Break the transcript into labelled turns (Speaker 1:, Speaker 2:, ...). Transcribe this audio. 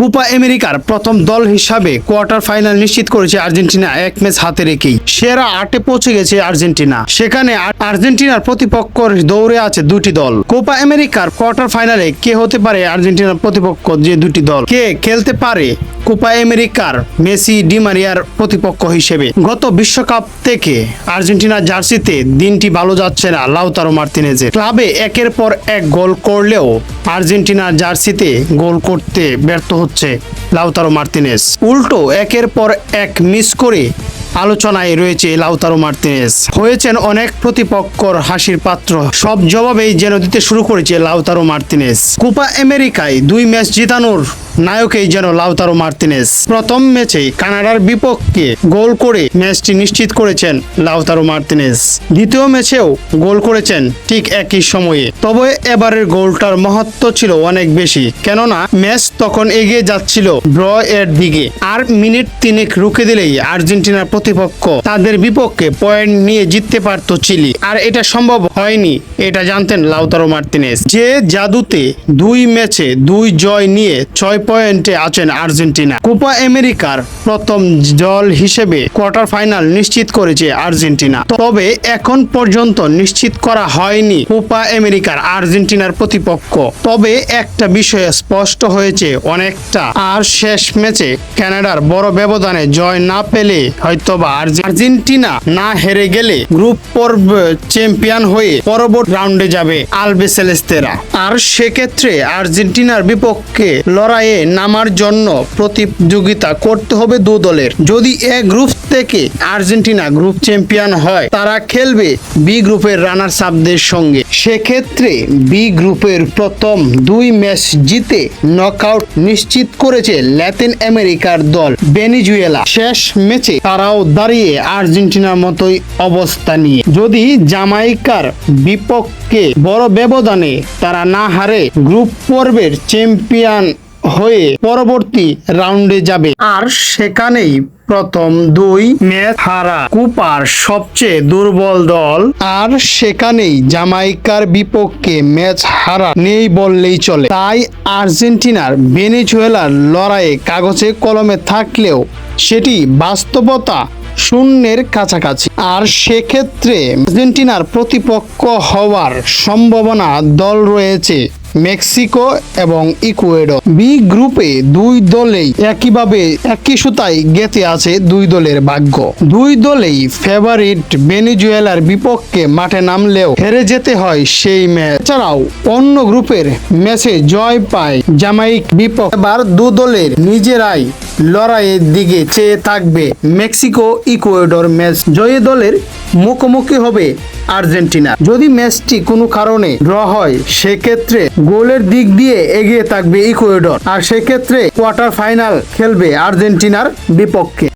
Speaker 1: Copa আমেরিকার প্রথম দল হিসাবে কোয়ার্টার ফাইনাল নিশ্চিত করেছে আর্জেন্টিনা, এক ম্যাচ হাতে রেখেই। সেরা আটে পৌঁছে গেছে আর্জেন্টিনা। সেখানে আর- আর্জেন্টিনার প্রতিপক্ষর দৌড়ে আছে দুটি দল। কোপা আমেরিকার কোয়ার্টার ফাইনালে কে হতে পারে আর্জেন্টিনার প্রতিপক্ষ যে দুটি দল? কে খেলতে পারে? কোপা আমেরিকার মেসি ডিমারিয়ার প্রতিপক্ষ হিসেবে গত বিশ্বকাপ থেকে আর্জেন্টিনার জার্সিতে দিনটি ভালো যাচ্ছে না লাউতারো মার্তিনেজের। ক্লাবে একের পর এক গোল করলেও আর্জেন্টিনার জার্সিতে গোল করতে ব্যর্থ হচ্ছে লাউতারো মার্তিনেজ। উল্টো একের পর এক মিস করে আলোচনায় রয়েছে লাউতারো মার্তিনেজ। হয়েছেন অনেক প্রতিপক্ষর হাসির পাত্র। সব জবাবেই যেন দিতে শুরু করেছে লাউতারো মার্তিনেজ। কোপা আমেরিকায় দুই ম্যাচ জিতানোর নায়কেই যেন লাউতারো মার্তিনেস। প্রথম ম্যাচে কানাডার বিপক্ষে গোল করে ম্যাচটি নিশ্চিত করেছেন লাউতারো মার্তিনেস। দ্বিতীয় ম্যাচেও গোল করেছেন ঠিক একই সময়ে। তবে এবারের গোলটার মহত্ব ছিল অনেক বেশি, কেননা ম্যাচ তখন এগিয়ে যাচ্ছিল ড্র এর দিকে। আর মিনিট তিনেক রুখে দিলেই আর্জেন্টিনার প্রতিপক্ষ তাদের বিপক্ষে পয়েন্ট নিয়ে জিততে পারত চিলি। আর এটা সম্ভব হয়নি, এটা জানতেন লাউতারো মার্তিনেস। যে জাদুতে দুই ম্যাচে দুই জয় নিয়ে ছয় পয়েন্টে আছেন আর্জেন্টিনা। কোপা আমেরিকার প্রথম দল হিসেবে কোয়ার্টার ফাইনাল নিশ্চিত করেছে আর্জেন্টিনা। তবে এখন পর্যন্ত নিশ্চিত করা হয়নি কোপা আমেরিকার আর্জেন্টিনার প্রতিপক্ষ। তবে একটা বিষয়ে স্পষ্ট হয়েছে অনেকটা। আর শেষ ম্যাচে কানাডার বড় ব্যবধানে জয় না পেলে হয়তোবা আর্জে- আর্জেন্টিনা না হেরে গেলে গ্রুপ পর্ব চ্যাম্পিয়ন হয়ে পরবর্তী রাউন্ডে যাবে আলবেসেলেস্তেরা। আর সেক্ষেত্রে আর্জেন্টিনার বিপক্ষে লড়াইয়ে নামার জন্য প্রতিযোগিতা করতে হবে দু দলের। যদি এ গ্রুপ থেকে আর্জেন্টিনা গ্রুপ চ্যাম্পিয়ন হয়, তারা খেলবে বি গ্রুপের রানার সাবদের সঙ্গে। সেক্ষেত্রে বি গ্রুপের প্রথম দুই ম্যাচ জিতে নকআউট নিশ্চিত করেছে ল্যাতিন আমেরিকার দল বেনিজুয়েলা শেষ ম্যাচে তারাও দাঁড়িয়ে আর্জেন্টিনার মতোই অবস্থা নিয়ে। যদি জামাইকার বিপক্ষে বড় ব্যবধানে তারা না হারে, গ্রুপ পর্বের চ্যাম্পিয়ন হয়ে পরবর্তী রাউন্ডে যাবে। আর সেখানেই প্রথম দুই ম্যাচ হারা কুপার সবচেয়ে দুর্বল দল। আর সেখানেই জামাইকার বিপক্ষে ম্যাচ হারা নেই বললেই চলে। তাই আর্জেন্টিনার ভেনেজুয়েলার লড়াইয়ে কাগজে কলমে থাকলেও সেটি বাস্তবতা শূন্যের কাছাকাছি। আর সেক্ষেত্রে আর্জেন্টিনার প্রতিপক্ষ হওয়ার সম্ভাবনা দল রয়েছে। মেক্সিকো এবং ইকুয়েডো বি গ্রুপে দুই দলেই একইভাবে একই সুতায় গেতে আছে দুই দলের ভাগ্য। দুই দলেই ফেভারিট ভেনিজুয়েলার বিপক্ষে মাঠে নামলেও হেরে যেতে হয় সেই ম্যাচ। এছাড়াও অন্য গ্রুপের ম্যাচে জয় পায় জামাইক বিপক্ষ। এবার দু দলের নিজেরাই লড়াইয়ের দিকে চেয়ে থাকবে মেক্সিকো ইকুয়েডর ম্যাচ। জয়ী দলের মুখোমুখি হবে আর্জেন্টিনা। যদি ম্যাচটি কোনো কারণে ড্র হয়, সেক্ষেত্রে গোলের দিক দিয়ে এগিয়ে থাকবে ইকুয়েডর। আর সেক্ষেত্রে কোয়ার্টার ফাইনাল খেলবে আর্জেন্টিনার বিপক্ষে।